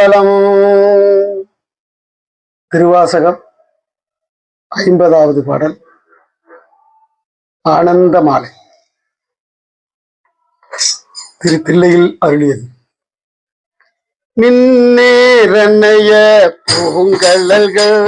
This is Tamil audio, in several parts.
திருச்சிற்றம்பலம் திருவாசகம் ஐம்பதாவது பாடல். ஆனந்த மாலை திரு தில்லையில் அருளியது. மின்னேரணைய பூங்கழல்கள்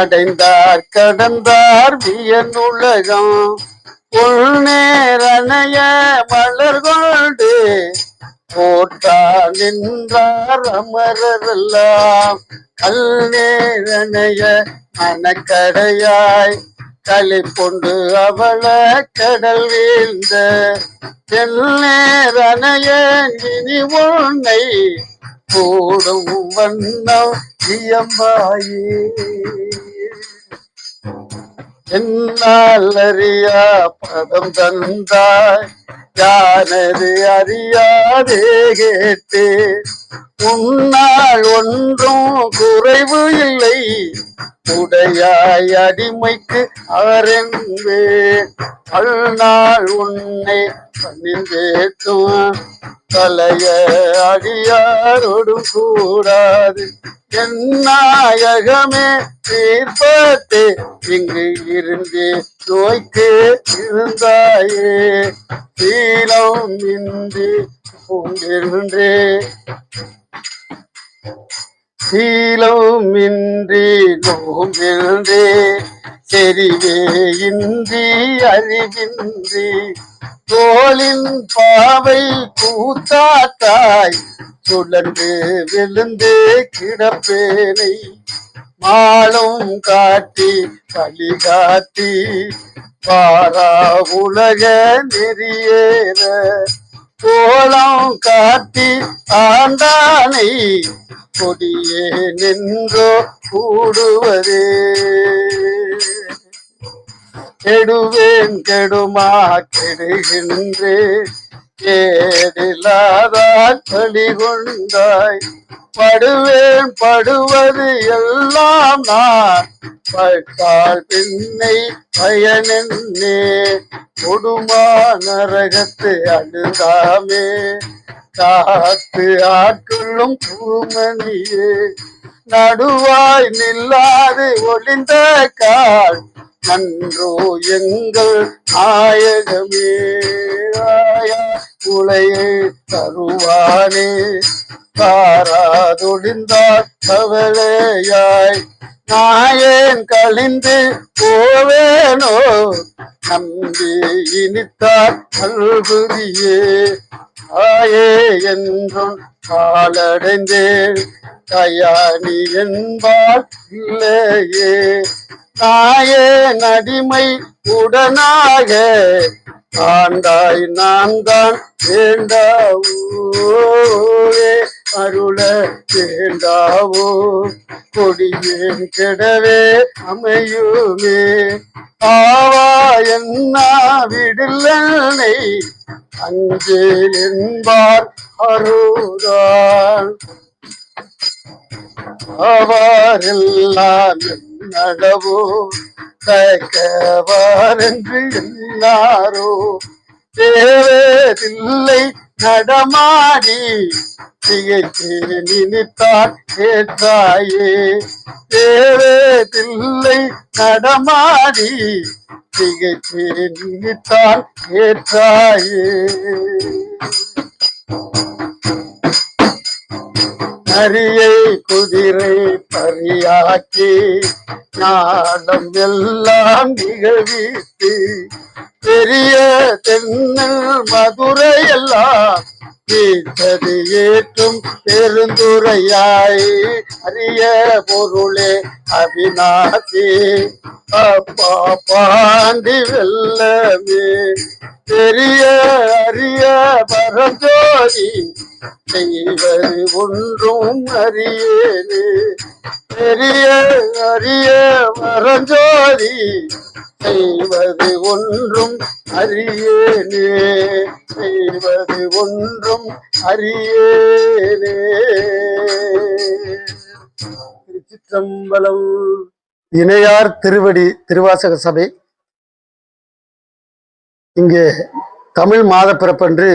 அடைந்தார் கடந்தார் வியனுலகம். உள்நேரணைய மலர் கொண்டு போற்றா நின்றார் அமரரெல்லாம். கல்நேரணைய மனக்கடையாய் களி கொண்டு அவள கடல் வீழ்ந்த. தென்னேரணைய இனி உன்னை கூடும் வண்ணம் இயம்பாயே. என்னால் அறியா பதம் தந்தாய். யானது அறியாதே கேட்டு. உன்னால் ஒன்றும் குறைவு இல்லை. உடையாய் அடிமைக்கு அரன்பே அல்நாள் உன்னை பணிந்தேத்தும் தலைய அடியாரோடும் கூடாது. என் நாயகமே தீர்ப்பத்தே. இங்கு இருந்தே நோய்க்கு இருந்தாயே சீலம் இன்றி பூங்கிருந்தே சீலமின்றி நோம்பின்றே செறிவே இன்றி அறிவின்றி தோளின் பாவை கூத்தாட்டாய் சுழன்று விழுந்து கிடப்பேனை. மாலும் காட்டி களி காட்டி பாரா உலக நெறியேற. கோலம் காட்டி ஆண்டானை கொடியே நின்றோ கூடுவதே. கெடுவேன் கெடுமா கெடுகின்றேன். கேடில்லாதான் பழி கொண்டாய் படுவேன் படுவது எல்லாம் நான். பட்டால் பின்னை பயனென்னே. கொடுமா நரகத்து அழுதாமே. காத்து ஆட்கொள்ளும் பூமணியே. நடுவாய் நில்லாது ஒளிந்த கால். நன்றோ எங்கள் நாயகமே உலையை தருவானே. தாராதொழிந்தார் கவலையாய் நாயேன் கழிந்து போவேனோ. நம்பி இனித்தார் கல்குதியே ஆயே என்றும் காலடைந்தேன். தயானி என்பார் இல்லையே. தாயே நடிமை உடனாக ஆண்டாய் நான் தான் வேண்டாவோவே அருள வேண்டாவோ கொடியேன் கெடவே அமையுமே. ஆவா என்ன விடில்லை அஞ்சேல் என்பார் அருளான் அவரெல்லாம் நகவோ தக்கவாரென்று எல்லாரோ தேவதில்லை நடமாடி. திகைத்தே நினைத்தார் கேட்டாயே. தேவதில்லை நடமாடி. திகைத்தே நினைத்தார் கேட்டாயே. நரியை குதிரை பரியாக்கி நாடம் எல்லாம் நிகழ்வித்து பெரிய தென்னல் மதுரை எல்லாம் தீர்த்தது ஏற்றும் பெருந்துரையாய். அரிய பொருளே அவிநாசி அப்பா பாண்டி வெல்லமே பெரிய அரிய பரஞ்சோதி செய்வது ஒன்றும் அறியேனே பெரிய அரிய மரஞ்சோதி செய்வது ஒன்றும் அறியேனே. செய்வது ஒன்றும் அறியேனே. திருச்சிற்றம்பலம் இணையார் திருவடி திருவாசக சபை இங்கே தமிழ் மாத பிறப்பன்று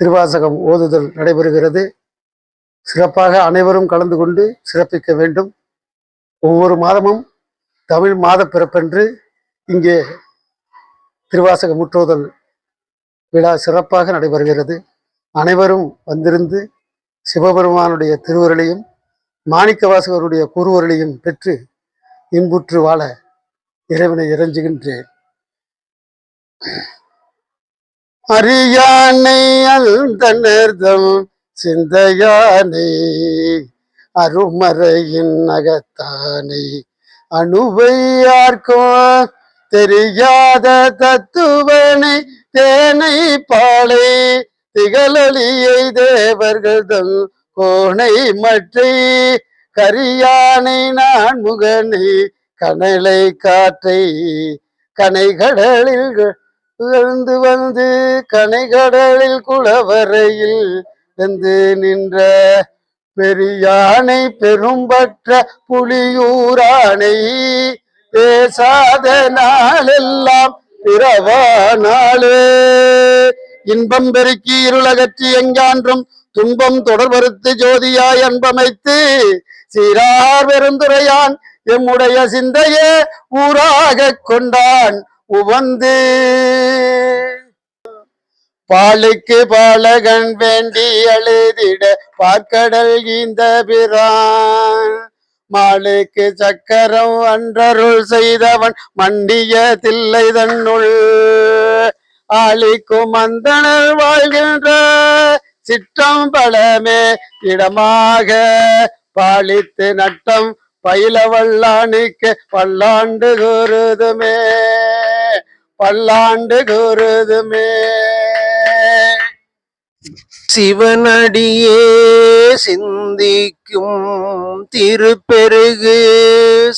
திருவாசகம் ஓதுதல் நடைபெறுகிறது. சிறப்பாக அனைவரும் கலந்து கொண்டு சிறப்பிக்க வேண்டும். ஒவ்வொரு மாதமும் தமிழ் மாத பிறப்பன்று இங்கே திருவாசக முற்றோதல் விழா சிறப்பாக நடைபெறுகிறது. அனைவரும் வந்திருந்து சிவபெருமானுடைய திருவருளையும் மாணிக்கவாசகருடைய குருவருளையும் பெற்று இன்புற்று வாழ இறைவனை இறைஞ்சுகின்றேன். அரியானை அந்தனர்தம் சிந்தையானை அருமறையின் அகத்தானை. அணுவை யார்க்கும் தெரியாத தத்துவனை தேனை பாலை திகழொலியை தேவர்கள் தம் கோணை மற்றை கரியானை நான் முகனை கனலை காற்றை கனைகடலில் இழந்து வந்து கனைகடலில் குளவரையில் வந்து நின்ற பெரியானை பெரும்பற்ற புலியூரானை பேசாத நாளெல்லாம் பிறவா நாளே. இன்பம் பெருக்கி இருளகற்றி எங்கான்றும் துன்பம் தொடர்பறுத்து ஜோதியாய் அன்பமைத்து சீரார் பெருந்துரையான் எம்முடைய சிந்தையே ஊராக கொண்டான். உவந்து பாலுக்கு பாலகன் வேண்டி அழுதிட பார்க்கடல் ஈந்த பிரான். மாலுக்கு சக்கரம் அன்றருள் செய்தவன் மண்டிய தில்லை தன்னுள். ஆளிக்கும் அந்தணர் வாழ்கின்ற சிற்றம் பலமே இடமாக பாலித்து நட்டம் பயில வல்லானுக்கு பல்லாண்டு குருதுமே பல்லாண்டு குருதுமே சிவனடியே சிந்திக்கும் திருப்பெருகு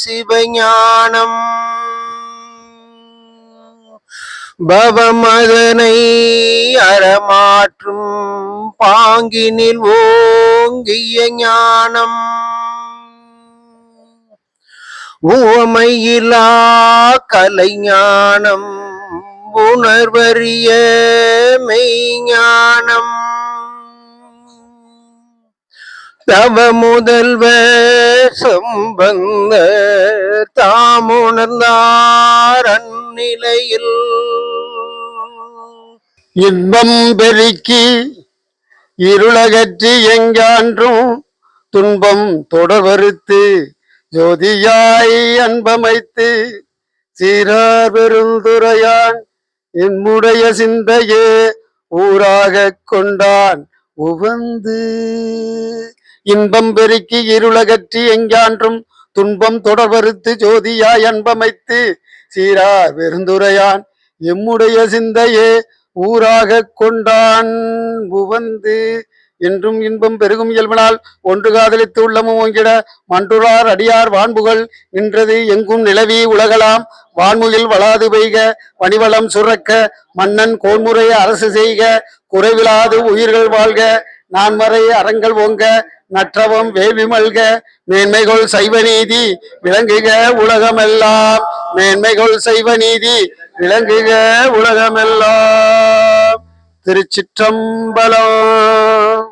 சிவஞானம். பவமதனை அறமாற்றும் பாங்கினில் ஓங்கிய ஞானம். உவமையிலா கலைஞானம் உணர்வறிய மெய்ஞானம். தவ முதல்வ சம்பந்த தாமுணர்ந்தார் அந்நிலையில். இன்பம் பெருக்கி இருளகற்றி எங்கான்றும் துன்பம் தொடர்வறுத்து ஜோதியாய் அன்பமைத்து சீரார் பெருந்துரையான் என்னுடைய சிந்தையே ஊராகக் கொண்டான் உவந்து. இன்பம் பெருக்கி இருளகற்றி எங்கான்றும் துன்பம் தொடர்வறுத்து ஜோதியாய் அன்பமைத்து சீரார் பெருந்துரையான் எம்முடைய சிந்தையே ஊராகக் கொண்டான் உவந்து. என்றும் இன்பம் பெருகும் இயல்பினால் ஒன்று காதலித்து உள்ளமும் ஓங்கிட மன்றுரார் அடியார் வான்புகள் நின்றது எங்கும் நிலவி உலகலாம். வான்முகில் வளாது பெய்க வணிவளம் சுரக்க மன்னன் கோன்முறை அரசு செய்க. குறைவிலாது உயிர்கள் வாழ்க நான்மறை அறங்கள் ஓங்க நற்றவம் வேவி மல்க. மேன்மைகள் சைவ நீதி விளங்குக உலகமெல்லாம். மேன்மைகள் சைவ நீதி விளங்குக உலகமெல்லாம். திருச்சிற்றம்பலம்.